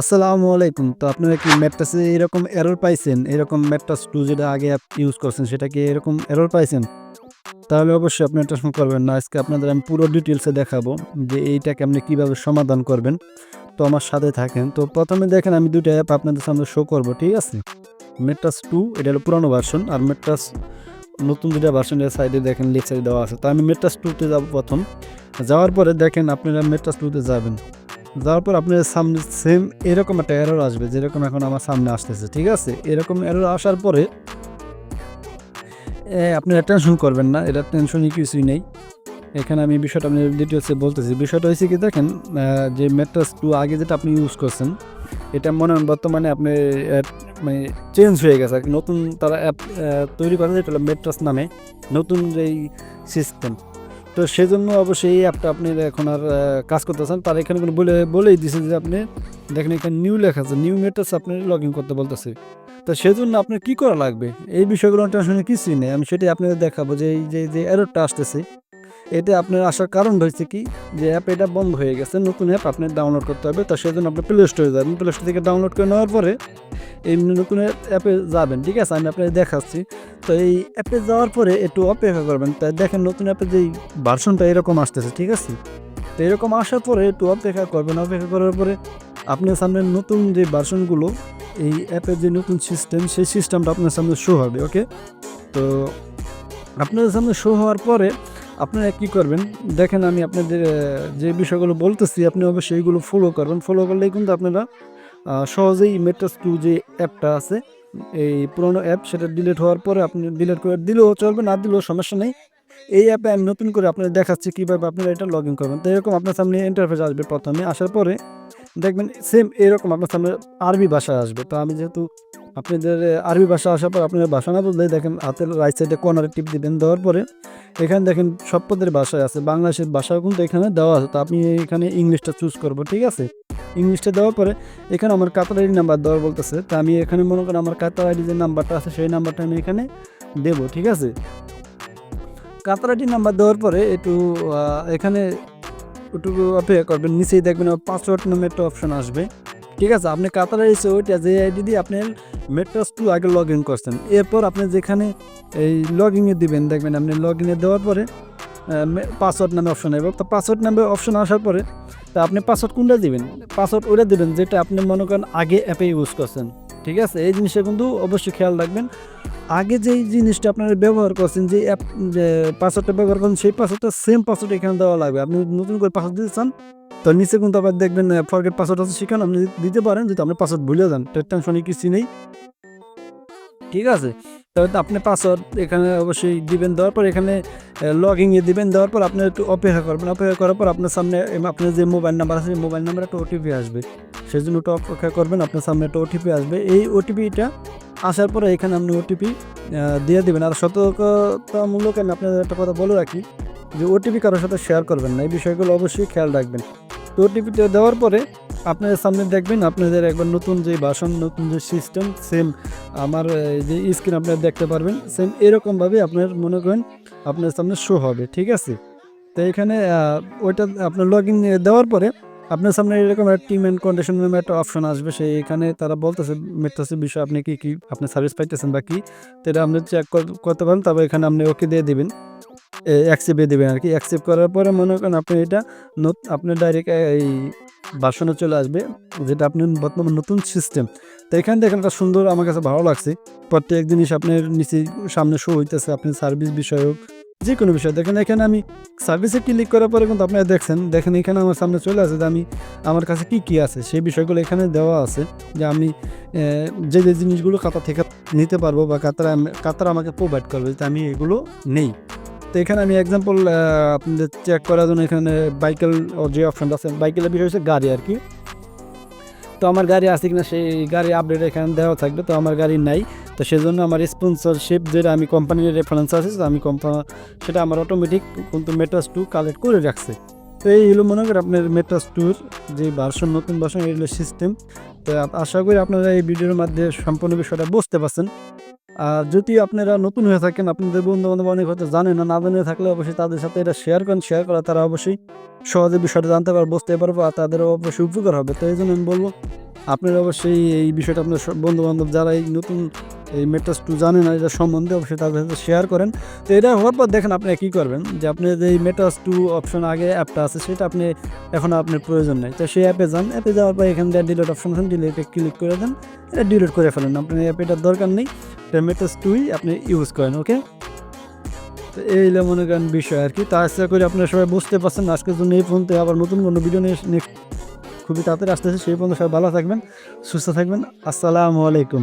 আসসালামু আলাইকুম। তো আপনারা কি ম্যাট্রাসে এরকম এরর পাইছেন? এরকম ম্যাট্রাস টু যেটা আগে ইউজ করছেন, সেটা কি এরকম এরর পাইছেন? তাহলে অবশ্যই আপনি টেনশন করবেন। না, আজকে আপনাদের আমি পুরো ডিটেলসে দেখাবো যে এইটাকে আপনি কীভাবে সমাধান করবেন। তো আমার সাথে থাকেন। তো প্রথমে দেখেন, আমি দুটো অ্যাপ আপনাদের সামনে শো করব, ঠিক আছে? মেট্রাস টু, এটা হলো পুরানো ভার্সন আর মেট্রাস নতুন দুটা ভার্সন এর সাইডে দেখেন সাইডে দেওয়া আছে। তো আমি মেট্রাস টুতে যাব প্রথম। যাওয়ার পরে দেখেন, আপনারা মেট্রাস টুতে যাবেন। যাওয়ার পর আপনার সামনে সেম এরকম একটা এরর আসবে, যেরকম এখন আমার সামনে আসতেছে, ঠিক আছে? এরকম এরর আসার পরে আপনারা টেনশন করবেন না, এটা টেনশনই কিছুই নেই। এখানে আমি বিষয়টা আপনি ডিটেলসে বলতেছি। বিষয়টা হয়েছে কি দেখেন যে মেট্রাস টু আগে যেটা আপনি ইউজ করছেন, এটা মনে হয় বর্তমানে আপনি মানে চেঞ্জ হয়ে গেছে। নতুন তারা অ্যাপ তৈরি করেছে যেটা হলো মেট্রাস নামে। নতুন যেই সিস্টেম তো সেজন্য অবশ্যই এই অ্যাপটা আপনি এখন আর কাজ করতেছেন। তার এখানে কোনো বলে, বলেই দিছে যে আপনি, দেখেন এখানে নিউ লেখা আছে নিউ মেটাস আপনি লগ ইন করতে বলতেছে। তো সেজন্য আপনার কী করা লাগবে? এই বিষয়গুলো টেনশনে কিছুই নেই। আমি সেটাই আপনাদের দেখাবো যে এই যে যে এররটা আসতেছে এটা আপনার আসার কারণ হয়েছে কি? যে অ্যাপ এটা বন্ধ হয়ে গেছে, নতুন অ্যাপ আপনি ডাউনলোড করতে হবে, তো সেজন্য আপনি প্লে স্টোরে যাবেন। প্লে স্টোর থেকে ডাউনলোড করে নেওয়ার পরে এই নতুন অ্যাপে যাবেন, ঠিক আছে? আমি আপনাকে দেখাচ্ছি। তো এই অ্যাপে যাওয়ার পরে একটু অপেক্ষা করবেন। তাই দেখেন নতুন অ্যাপে যেই ভার্সনটা এরকম আসতেছে, ঠিক আছে? তো এরকম আসার পরে একটু অপেক্ষা করবেন। অপেক্ষা করার পরে আপনার সামনে নতুন যে ভার্সনগুলো এই অ্যাপের যে নতুন সিস্টেম সেই সিস্টেমটা আপনার সামনে শো হবে ওকে তো আপনাদের সামনে শো হওয়ার পরে আপনারা কি করবেন? দেখেন আমি আপনাদের যে বিষয়গুলো বলতেছি, আপনি অবশ্যই এইগুলো ফলো করবেন। ফলো করলেই কিন্তু আপনারা সহজেই মেটাস টু যে অ্যাপটা আছে, এই পুরোনো অ্যাপ, সেটা ডিলিট হওয়ার পরে আপনি ডিলিট করে দিলেও চলবে, না দিলেও সমস্যা নেই। এই অ্যাপে আমি নতুন করে আপনাদের দেখাচ্ছি কীভাবে আপনারা এটা লগ ইন করবেন। তো এরকম আপনার সামনে ইন্টারফেস আসবে প্রথমে, আসার পরে দেখবেন সেম এরকম আপনার সামনে আরবি ভাষা আসবে। তো আমি যেহেতু আপনাদের আরবি ভাষা আসার পর আপনার ভাষা না বুঝলে দেখেন হাতের রাইট সাইডে কর্নারে টিপ দিবেন, দেওয়ার পরে এখানে দেখেন সব পদের ভাষায় আছে। বাংলাদেশের ভাষাও কিন্তু এখানে দেওয়া আছে। তো আপনি এখানে ইংলিশটা চুজ করব, ঠিক আছে? ইংলিশটা দেওয়ার পরে এখানে আমার কাতার আইডি নাম্বার দেওয়ার বলতেছে। তা আমি এখানে মনে করেন আমার কাতার আইডি যে নাম্বারটা আছে, সেই নাম্বারটা আমি এখানে দেবো, ঠিক আছে? কাতার আইডি নাম্বার দেওয়ার পরে একটু এখানে ওটুকু অপেক্ষা করবেন। নিচেই দেখবেন পাসওয়ার্ড নামে একটা অপশন আসবে। ঠিক আছে, আপনি কাতার এসে ওইটা যে আইডি দিয়ে আপনি মেট্রাস টু আগে লগ ইন করছেন। এরপর আপনি যেখানে এই লগ ইনে দেবেন, দেখবেন আপনি লগ ইনে দেওয়ার পরে পাসওয়ার্ড নামে অপশন আসবে তো পাসওয়ার্ড নামে অপশন আসার পরে তা আপনি পাসওয়ার্ড কোনটা দিবেন? পাসওয়ার্ড ওটা দিবেন যেটা আপনি মনে করেন আগে অ্যাপে ইউজ করছেন। ঠিক আছে? এই জিনিসটা কিন্তু অবশ্যই খেয়াল রাখবেন। আগে যেই জিনিসটা আপনারা ব্যবহার করছেন যে অ্যাপ পাসওয়ার্ডটা ব্যবহার করছেন, সেই পাসওয়ার্ডটা সেম পাসওয়ার্ড এখানে দেওয়া লাগবে। আপনি নতুন করে পাসওয়ার্ড দিতে চান, তো নিচে কিন্তু আবার দেখবেন ফরগেট পাসওয়ার্ড আছে সেখানে আপনি দিতে পারেন যদি আপনি পাসওয়ার্ড ভুলে যান, তো টেনশনে কিছু নেই। ঠিক আছে? তবে আপনি পাসওয়ার্ড এখানে অবশ্যই দিবেন, দেওয়ার পর এখানে লগ ইন দিবেন, দেওয়ার পর আপনি একটু অপেক্ষা করবেন। অপেক্ষা করার পর আপনার সামনে আপনার যে মোবাইল নাম্বার আছে মোবাইল নাম্বার একটা ওটিপি আসবে। সেই জন্য একটু অপেক্ষা করবেন, আপনার সামনে একটা ওটিপি আসবে। এই ওটিপিটা আসার পরে এখানে আপনি ওটিপি দিয়ে দেবেন। আর সতর্কতামূলক আমি আপনাদের একটা কথা বলে রাখি, যে ওটিপি কারোর সাথে শেয়ার করবেন না। এই বিষয়গুলো অবশ্যই খেয়াল রাখবেন। তো ওটিপিটা দেওয়ার পরে আপনাদের সামনে দেখবেন, আপনাদের একবার নতুন যে বাসন, নতুন যে সিস্টেম সেম আমার যে স্ক্রিন আপনারা দেখতে পারবেন সেম এরকমভাবে আপনার মনে করেন আপনার সামনে শো হবে, ঠিক আছে? তো এখানে ওইটা আপনার লগ ইন দেওয়ার পরে আপনার সামনে এরকম একটা টিম অ্যান্ড কন্ডিশন নামে একটা অপশন আসবে, সেই এখানে তারা বলতেছে মেট্রাসের বিষয়ে আপনি কি কি আপনি সার্ভিস পাইতেছেন বা কি? তো এটা আপনি চেক করতে পারেন তবে এখানে আপনি ওকে দিয়ে দিবেন। অ্যাকসেপ্ট দেবেন আর কি। অ্যাকসেপ্ট করার পরে মনে করেন আপনি এটা নত- আপনি ডাইরেক্ট এই বাসনে চলে আসবে, যেটা আপনি বর্তমান নতুন সিস্টেম তো এখানে দেখেন একটা সুন্দর, আমার কাছে ভালো লাগছে। প্রত্যেক জিনিস আপনার নিচে সামনে শো হইতেছে আপনি সার্ভিস বিষয়ক যে কোনো বিষয়। দেখেন এখানে আমি সার্ভিসে ক্লিক করার পরে কিন্তু আপনারা দেখছেন, দেখেন এখানে আমার সামনে চলে আসে যে আমি, আমার কাছে কি কি আছে? সেই বিষয়গুলো এখানে দেওয়া আছে যে আমি যে যে জিনিসগুলো কাতার থেকে নিতে পারব বা কাতার কাতার আমাকে প্রোভাইড করবে, যে আমি এগুলো নেই। তো এখানে আমি এক্সাম্পল আপনাদের চেক করার জন্য এখানে বাইকেল যে অপশনটা আছে বাইকেলের বিষয় হচ্ছে গাড়ি আর কি। তো আমার গাড়ি আছে কিনা সেই গাড়ি আপডেট এখানে দেওয়া থাকবে, তো আমার গাড়ি নাই। তো সেজন্য আমার স্পন্সরশিপ যেটা আমি কোম্পানির রেফারেন্স আছে আমি কোম্পানি সেটা আমার অটোমেটিক কিন্তু মেট্রাস টু কালেক্ট করে রাখছে। তো এই হলো মনে করেন আপনার মেট্রাস টুর যে ভার্সন নতুন ভার্সন এগুলো সিস্টেম তো আশা করি আপনারা এই ভিডিওর মাধ্যমে সম্পূর্ণ বিষয়টা বুঝতে পারছেন। আর যদি আপনারা নতুন হয়ে থাকেন, আপনাদের বন্ধু বান্ধব অনেক হয়তো জানেন না না জেনে থাকলে অবশ্যই তাদের সাথে এটা শেয়ার করেন শেয়ার করা তারা অবশ্যই সহজে বিষয়টা জানতে পারবে, বুঝতে পারবে আর তাদেরও অবশ্যই উপকার হবে। তো এই জন্য আমি বলব, আপনারা অবশ্যই এই বিষয়টা আপনার বন্ধু বান্ধব যারা এই নতুন এই মেটাস টু জানে না এটা সম্বন্ধে অবশ্যই তাদের সাথে শেয়ার করেন। তো এটা হওয়ার পর দেখেন আপনি কী করবেন? যে আপনি যে এই মেটাস টু অপশন আগে অ্যাপটা আছে, সেটা আপনি এখন আপনার প্রয়োজন নেই। তো সেই অ্যাপে যান। অ্যাপে যাওয়ার পর এখান থেকে ডিলিট অপশন আছে ডিলিটে ক্লিক করে দেন। এটা ডিলিট করে ফেলেন। আপনার এই অ্যাপেটার দরকার নেই। এটা মেটাস টুই আপনি ইউজ করেন ওকে তো এই মনে করেন বিষয় আর কি। তা আশা করি আপনারা সবাই বুঝতে পারছেন। আজকের জন্য এই পর্যন্ত আবার নতুন কোনো ভিডিও নিয়ে নেক্সট খুবই তাড়াতাড়ি আসতেছে। সেই পর্যন্ত সবাই ভালো থাকবেন, সুস্থ থাকবেন। আসসালামু আলাইকুম।